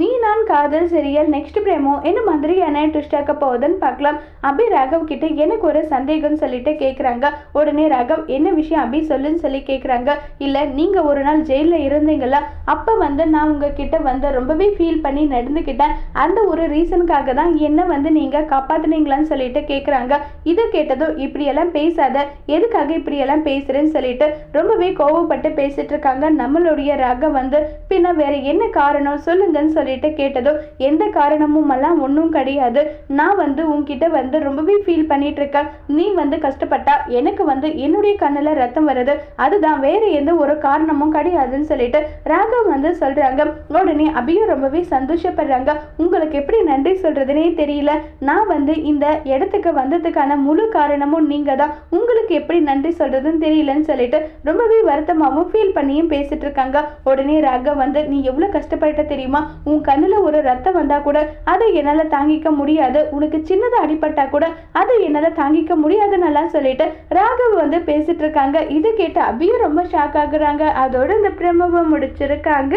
நீ நான் காதல் சீரியல் நெக்ஸ்ட் பிரேமோ? என்ன மாதிரியான ட்விஸ்ட் ஆக்க போகுதுன்னு பார்க்கலாம். அபி ராகவ் கிட்ட எனக்கு ஒரு சந்தேகம் சொல்லிட்டு கேட்குறாங்க உடனே ராகவ் என்ன விஷயம் அபி சொல்லுன்னு சொல்லி கேட்குறாங்க இல்லை நீங்கள் ஒரு நாள் ஜெயிலில் இருந்தீங்களா அப்போ வந்து நான் உங்ககிட்ட வந்து ரொம்பவே ஃபீல் பண்ணி நடந்துக்கிட்டேன். அந்த ஒரு ரீசனுக்காக தான் என்ன வந்து நீங்கள் காப்பாத்துனீங்களான்னு சொல்லிட்டு கேட்குறாங்க இதை கேட்டதும் இப்படியெல்லாம் பேசாத எதுக்காக இப்படியெல்லாம் பேசுகிறேன்னு சொல்லிட்டு ரொம்பவே கோவப்பட்டு பேசிட்டு இருக்காங்க. நம்மளுடைய ராகவ் வந்து பின்ன வேற என்ன காரணம்? சொல்லுங்கன்னு சொல்லிட்டு கேட்டதும் எந்த காரணமும் எல்லாம் ஒன்றும் கிடையாது. நான் வந்து உன்கிட்ட வந்து ரொம்பவே ஃபீல் பண்ணிட்டு இருக்கேன் நீ வந்து கஷ்டப்பட்டா எனக்கு வந்து என்னுடைய கண்ணில் ரத்தம் வருது. அதுதான் வேற எந்த ஒரு காரணமும் கிடையாதுன்னு சொல்லிட்டு ராகவ் வந்து சொல்றாங்க. உடனே அபியும் ரொம்பவே சந்தோஷப்படுறாங்க. உங்களுக்கு எப்படி நன்றி சொல்றதுனே தெரியல. நான் வந்து இந்த இடத்துக்கு வந்ததுக்கான முழு காரணமும் நீங்க தான் உங்களுக்கு எப்படி நன்றி சொல்றதுன்னு தெரியலன்னு சொல்லிட்டு ரொம்பவே வருத்தமாகவும் ஃபீல் பண்ணியும் பேசிட்டு இருக்காங்க உடனே ராகவ் வந்து நீ எவ்வளவு கஷ்டப்பட்ட தெரியுமா? உன் கண்ணுல ஒரு ரத்தம் வந்தா கூட அதை என்னால தாங்கிக்க முடியாது. உனக்கு சின்னதா அடிபட்டா கூட அதை என்னால தாங்கிக்க முடியாதுன்னெல்லாம் சொல்லிட்டு ராகவ் வந்து பேசிட்டு இருக்காங்க. இது கேட்டு அபியும் ரொம்ப ஷாக் ஆகுறாங்க. அதோட இந்த பிரமவை முடிச்சிருக்காங்க.